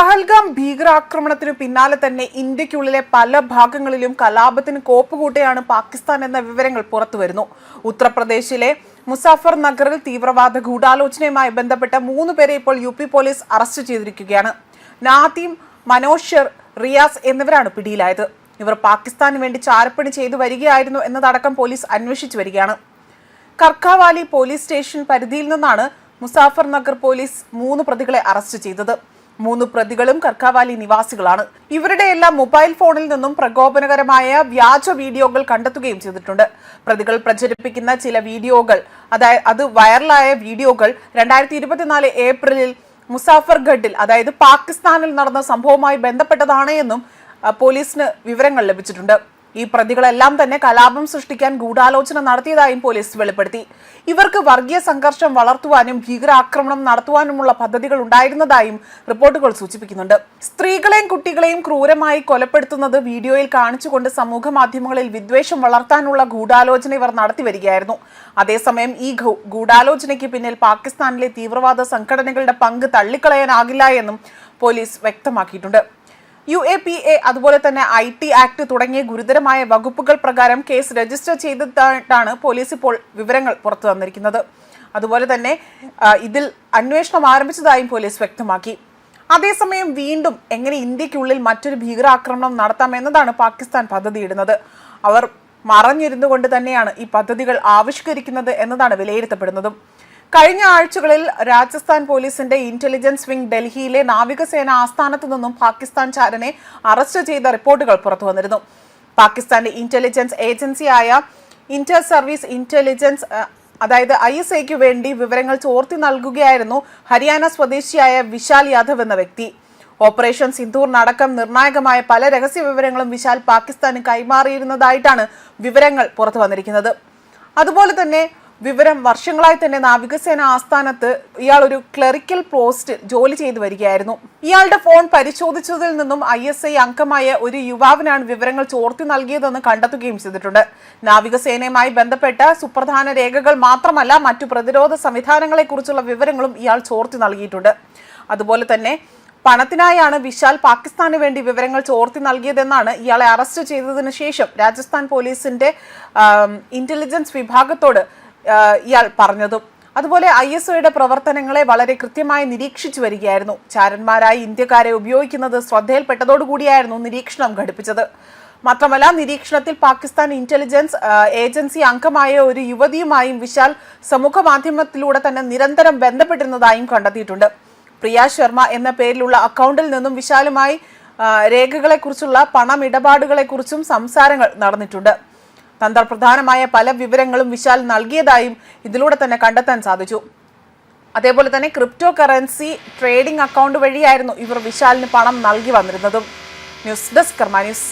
പഹൽഗാം ഭീകരാക്രമണത്തിനു പിന്നാലെ തന്നെ ഇന്ത്യക്കുള്ളിലെ പല ഭാഗങ്ങളിലും കലാപത്തിന് കോപ്പുകൂട്ടിയാണ് പാകിസ്ഥാൻ എന്ന വിവരങ്ങൾ പുറത്തുവരുന്നു. ഉത്തർപ്രദേശിലെ മുസാഫർ നഗറിൽ തീവ്രവാദ ഗൂഢാലോചനയുമായി ബന്ധപ്പെട്ട മൂന്ന് പേരെ ഇപ്പോൾ യു പി പോലീസ് അറസ്റ്റ് ചെയ്തിരിക്കുകയാണ്. നാദീം മനോഷർ റിയാസ് എന്നിവരാണ് പിടിയിലായത്. ഇവർ പാകിസ്ഥാന് വേണ്ടി ചാരപ്പണി ചെയ്തു വരികയായിരുന്നു എന്നതടക്കം പോലീസ് അന്വേഷിച്ചു വരികയാണ്. കർക്കാവാലി പോലീസ് സ്റ്റേഷൻ പരിധിയിൽ നിന്നാണ് മുസാഫർ നഗർ പോലീസ് മൂന്ന് പ്രതികളെ അറസ്റ്റ് ചെയ്തത്. മൂന്ന് പ്രതികളും കർക്കാവാലി നിവാസികളാണ്. ഇവരുടെ എല്ലാം മൊബൈൽ ഫോണിൽ നിന്നും പ്രകോപനകരമായ വ്യാജ വീഡിയോകൾ കണ്ടെത്തുകയും ചെയ്തിട്ടുണ്ട്. പ്രതികൾ പ്രചരിപ്പിക്കുന്ന ചില വീഡിയോകൾ അതായത് അത് വൈറലായ വീഡിയോകൾ രണ്ടായിരത്തി ഇരുപത്തിനാല് ഏപ്രിലിൽ മുസാഫർഗഡിൽ അതായത് പാകിസ്ഥാനിൽ നടന്ന സംഭവവുമായി ബന്ധപ്പെട്ടതാണ് എന്നും പോലീസിന് വിവരങ്ങൾ ലഭിച്ചിട്ടുണ്ട്. ഈ പ്രതികളെല്ലാം തന്നെ കലാപം സൃഷ്ടിക്കാൻ ഗൂഢാലോചന നടത്തിയതായും പോലീസ് വെളിപ്പെടുത്തി. ഇവർക്ക് വർഗീയ സംഘർഷം വളർത്തുവാനും ഭീകരാക്രമണം നടത്തുവാനുമുള്ള പദ്ധതികൾ ഉണ്ടായിരുന്നതായും റിപ്പോർട്ടുകൾ സൂചിപ്പിക്കുന്നുണ്ട്. സ്ത്രീകളെയും കുട്ടികളെയും ക്രൂരമായി കൊലപ്പെടുത്തുന്നത് വീഡിയോയിൽ കാണിച്ചുകൊണ്ട് സമൂഹ മാധ്യമങ്ങളിൽ വിദ്വേഷം വളർത്താനുള്ള ഗൂഢാലോചന ഇവർ നടത്തി വരികയായിരുന്നു. അതേസമയം ഈ ഗൂഢാലോചനയ്ക്ക് പിന്നിൽ പാകിസ്ഥാനിലെ തീവ്രവാദ സംഘടനകളുടെ പങ്ക് തള്ളിക്കളയാനാകില്ല എന്നും പോലീസ് വ്യക്തമാക്കിയിട്ടുണ്ട്. യു എ പി എ അതുപോലെ തന്നെ ഐ ടി ആക്ട് തുടങ്ങിയ ഗുരുതരമായ വകുപ്പുകൾ പ്രകാരം കേസ് രജിസ്റ്റർ ചെയ്തിട്ടാണ് പോലീസ് ഇപ്പോൾ വിവരങ്ങൾ പുറത്തു വന്നിരിക്കുന്നത്. അതുപോലെ തന്നെ ഇതിൽ അന്വേഷണം ആരംഭിച്ചതായും പോലീസ് വ്യക്തമാക്കി. അതേസമയം വീണ്ടും എങ്ങനെ ഇന്ത്യക്കുള്ളിൽ മറ്റൊരു ഭീകരാക്രമണം നടത്താം എന്നതാണ് പാകിസ്ഥാൻ പദ്ധതിയിടുന്നത്. അവർ മറഞ്ഞിരുന്നു കൊണ്ട് തന്നെയാണ് ഈ പദ്ധതികൾ ആവിഷ്കരിക്കുന്നത് എന്നതാണ് വിലയിരുത്തപ്പെടുന്നതും. കഴിഞ്ഞ ആഴ്ചകളിൽ രാജസ്ഥാൻ പോലീസിന്റെ ഇന്റലിജൻസ് വിംഗ് ഡൽഹിയിലെ നാവികസേന ആസ്ഥാനത്തു നിന്നും പാകിസ്ഥാൻ ചാരനെ അറസ്റ്റ് ചെയ്ത റിപ്പോർട്ടുകൾ പുറത്തുവന്നിരുന്നു പാകിസ്ഥാന്റെ ഇന്റലിജൻസ് ഏജൻസിയായ ഇന്റർ സർവീസ് ഇന്റലിജൻസ് അതായത് ഐ എസ് ഐക്ക് വേണ്ടി വിവരങ്ങൾ ചോർത്തി നൽകുകയായിരുന്നു ഹരിയാന സ്വദേശിയായ വിശാൽ യാദവ് എന്ന വ്യക്തി. ഓപ്പറേഷൻ സിന്ദൂറിനടക്കം നിർണായകമായ പല രഹസ്യ വിവരങ്ങളും വിശാൽ പാകിസ്ഥാന് കൈമാറിയിരുന്നതായിട്ടാണ് വിവരങ്ങൾ പുറത്തു വന്നിരിക്കുന്നത്. അതുപോലെ തന്നെ വിവരം വർഷങ്ങളായി തന്നെ നാവികസേന ആസ്ഥാനത്ത് ഇയാൾ ഒരു ക്ലറിക്കൽ പോസ്റ്റ് ജോലി ചെയ്തു വരികയായിരുന്നു. ഇയാളുടെ ഫോൺ പരിശോധിച്ചതിൽ നിന്നും ഐ എസ് ഐ അംഗമായ ഒരു യുവാവിനാണ് വിവരങ്ങൾ ചോർത്തി നൽകിയതെന്ന് കണ്ടെത്തുകയും ചെയ്തിട്ടുണ്ട്. നാവികസേനയുമായി ബന്ധപ്പെട്ട സുപ്രധാന രേഖകൾ മാത്രമല്ല മറ്റു പ്രതിരോധ സംവിധാനങ്ങളെക്കുറിച്ചുള്ള വിവരങ്ങളും ഇയാൾ ചോർത്തി നൽകിയിട്ടുണ്ട്. അതുപോലെ തന്നെ പണത്തിനായാണ് വിശാൽ പാകിസ്ഥാന് വേണ്ടി വിവരങ്ങൾ ചോർത്തി നൽകിയതെന്നാണ് ഇയാളെ അറസ്റ്റ് ചെയ്തതിനു ശേഷം രാജസ്ഥാൻ പോലീസിന്റെ ഇന്റലിജൻസ് വിഭാഗത്തോട് ഇയാൾ പറഞ്ഞതും. അതുപോലെ ഐ എസ് ഒയുടെ പ്രവർത്തനങ്ങളെ വളരെ കൃത്യമായി നിരീക്ഷിച്ചു വരികയായിരുന്നു. ചാരന്മാരായി ഇന്ത്യക്കാരെ ഉപയോഗിക്കുന്നത് ശ്രദ്ധയിൽപ്പെട്ടതോടുകൂടിയായിരുന്നു നിരീക്ഷണം ഘടിപ്പിച്ചത്. മാത്രമല്ല നിരീക്ഷണത്തിൽ പാകിസ്ഥാൻ ഇന്റലിജൻസ് ഏജൻസി അംഗമായ ഒരു യുവതിയുമായും വിശാൽ സമൂഹ മാധ്യമത്തിലൂടെ തന്നെ നിരന്തരം ബന്ധപ്പെട്ടിരുന്നതായും കണ്ടെത്തിയിട്ടുണ്ട്. പ്രിയ ശർമ്മ എന്ന പേരിലുള്ള അക്കൗണ്ടിൽ നിന്നും വിശാലുമായി രേഖകളെക്കുറിച്ചുള്ള പണമിടപാടുകളെക്കുറിച്ചും സംസാരങ്ങൾ നടന്നിട്ടുണ്ട്. തന്ത്രപ്രധാനമായ പല വിവരങ്ങളും വിശാൽ നൽകിയതായും ഇതിലൂടെ തന്നെ കണ്ടെത്താൻ സാധിച്ചു. അതേപോലെ തന്നെ ക്രിപ്റ്റോ കറൻസി ട്രേഡിംഗ് അക്കൗണ്ട് വഴിയായിരുന്നു ഇവർ വിശാലിന് പണം നൽകി വന്നിരുന്നതും. News desk news.